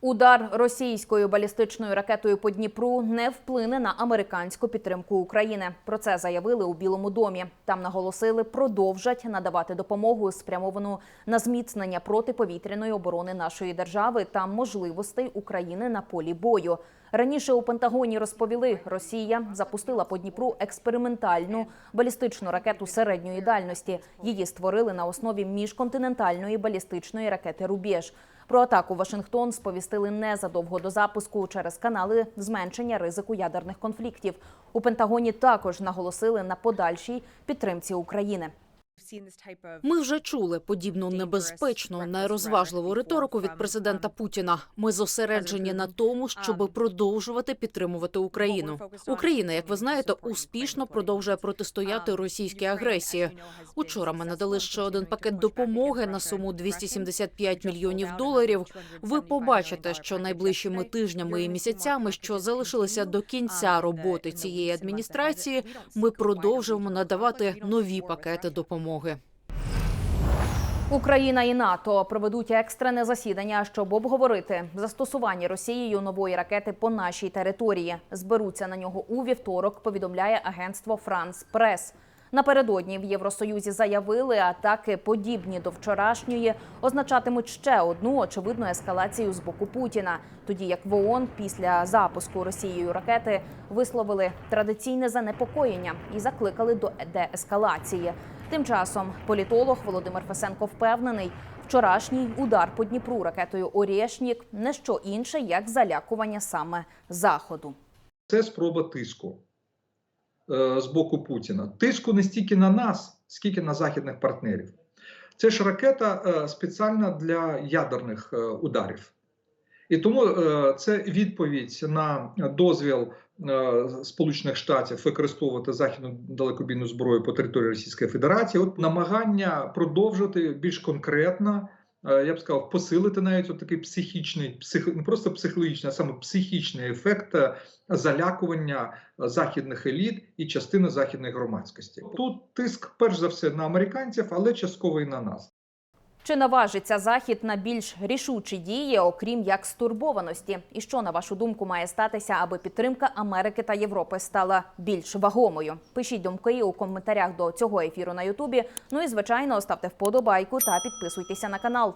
Удар російською балістичною ракетою по Дніпру не вплине на американську підтримку України. Про це заявили у Білому домі. Там наголосили, продовжать надавати допомогу, спрямовану на зміцнення протиповітряної оборони нашої держави та можливостей України на полі бою. Раніше у Пентагоні розповіли, Росія запустила по Дніпру експериментальну балістичну ракету середньої дальності. Її створили на основі міжконтинентальної балістичної ракети Рубіж. Про атаку Вашингтон сповістили незадовго до запуску через канали зменшення ризику ядерних конфліктів. У Пентагоні також наголосили на подальшій підтримці України. Ми вже чули подібну небезпечну, нерозважливу риторику від президента Путіна. Ми зосереджені на тому, щоб продовжувати підтримувати Україну. Україна, як ви знаєте, успішно продовжує протистояти російській агресії. Учора ми надали ще один пакет допомоги на суму 275 мільйонів доларів. Ви побачите, що найближчими тижнями і місяцями, що залишилися до кінця роботи цієї адміністрації, ми продовжуємо надавати нові пакети допомоги. Україна і НАТО проведуть екстрене засідання, щоб обговорити застосування Росією нової ракети по нашій території. Зберуться на нього у вівторок. Повідомляє агентство Франс Прес. Напередодні в Євросоюзі заявили, атаки подібні до вчорашньої означатимуть ще одну очевидну ескалацію з боку Путіна. Тоді як в ООН після запуску Росією ракети висловили традиційне занепокоєння і закликали до деескалації. Тим часом політолог Володимир Фесенко впевнений, вчорашній удар по Дніпру ракетою Орєшнік не що інше, як залякування саме заходу. Це спроба тиску е, з боку Путіна. Тиску не стільки на нас, скільки на західних партнерів. Це ж ракета е, спеціальна для ядерних е, ударів. І тому е, це відповідь на дозвіл е, Сполучених Штатів використовувати західну далекобійну зброю по території Російської Федерації. От намагання продовжити більш конкретно, е, я б сказав, посилити навіть такий психічний, псих, не просто психологічний, а саме психічний ефект залякування західних еліт і частини західної громадськості. Тут тиск, перш за все, на американців, але частково і на нас. Чи наважиться захід на більш рішучі дії, окрім як стурбованості? І що на вашу думку має статися, аби підтримка Америки та Європи стала більш вагомою? Пишіть думки у коментарях до цього ефіру на Ютубі. Ну і звичайно, ставте вподобайку та підписуйтеся на канал.